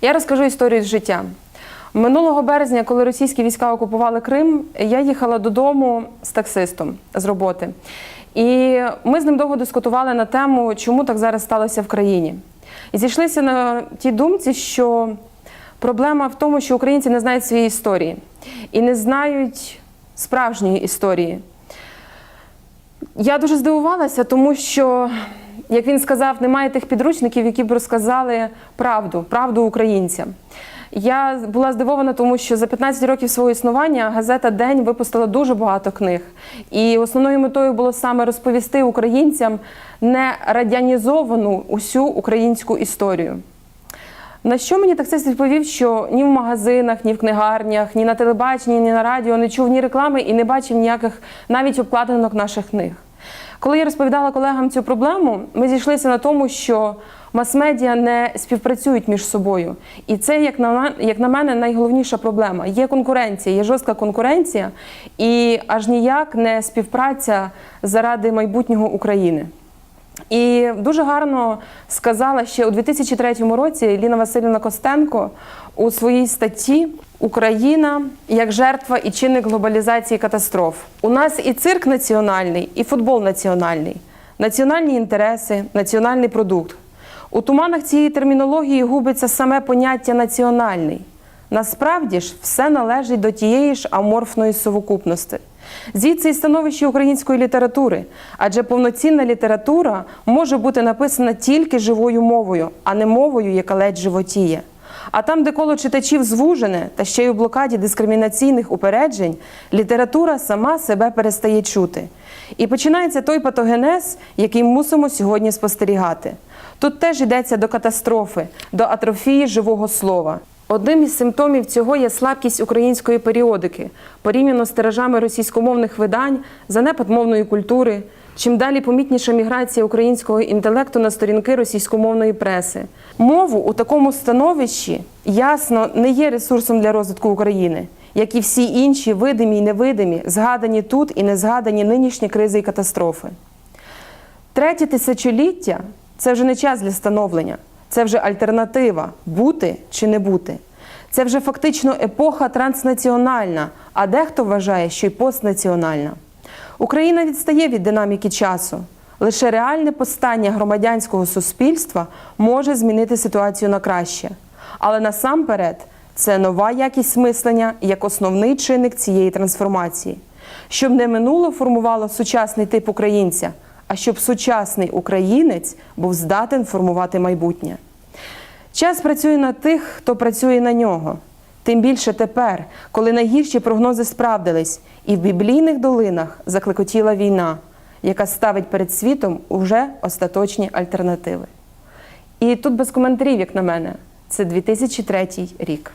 Я розкажу історію з життя. Минулого березня, коли російські війська окупували Крим, я їхала додому з таксистом з роботи. І ми з ним довго дискутували на тему, чому так зараз сталося в країні. І зійшлися на тій думці, що проблема в тому, що українці не знають своєї історії і не знають справжньої історії. Я дуже здивувалася, тому що, як він сказав, немає тих підручників, які б розказали правду, правду українцям. Я була здивована, тому що за 15 років свого існування газета День випустила дуже багато книг. І основною метою було саме розповісти українцям не радянізовану усю українську історію. На що мені таксист відповів, що ні в магазинах, ні в книгарнях, ні на телебаченні, ні на радіо не чув ні реклами і не бачив ніяких навіть обкладинок наших книг. Коли я розповідала колегам цю проблему, ми зійшлися на тому, що мас-медіа не співпрацюють між собою. І це, як на, як на мене, найголовніша проблема. Є конкуренція, є жорстка конкуренція, і аж ніяк не співпраця заради майбутнього України. І дуже гарно сказала ще у 2003 році Ліна Васильівна Костенко у своїй статті Україна як жертва і чинник глобалізації катастроф. У нас і цирк національний, і футбол національний, національні інтереси, національний продукт. У туманах цієї термінології губиться саме поняття національний. Насправді ж все належить до тієї ж аморфної совокупності. Звідси і становище української літератури, адже повноцінна література може бути написана тільки живою мовою, а не мовою, яка ледь животіє. А там, де коло читачів звужене та ще й у блокаді дискримінаційних упереджень, література сама себе перестає чути. І починається той патогенез, який мусимо сьогодні спостерігати. Тут теж йдеться до катастрофи, до атрофії живого слова. Одним із симптомів цього є слабкість української періодики, порівняно з тиражами російськомовних видань, занепад мовної культури. Чим далі помітніша міграція українського інтелекту на сторінки російськомовної преси. Мову у такому становищі ясно не є ресурсом для розвитку України, як і всі інші видимі й невидимі, згадані тут і не згадані нинішні кризи і катастрофи. Третє тисячоліття це вже не час для становлення, це вже альтернатива бути чи не бути. Це вже фактично епоха транснаціональна, а дехто вважає, що й постнаціональна. Україна відстає від динаміки часу. Лише реальне постання громадянського суспільства може змінити ситуацію на краще. Але насамперед це нова якість мислення як основний чинник цієї трансформації, щоб не минуло формувало сучасний тип українця, а щоб сучасний українець був здатен формувати майбутнє. Час працює на тих, хто працює на нього. Тим більше тепер, коли найгірші прогнози справдились, і в біблійних долинах закликотіла війна, яка ставить перед світом уже остаточні альтернативи. І тут без коментарів, як на мене, це 2003 рік.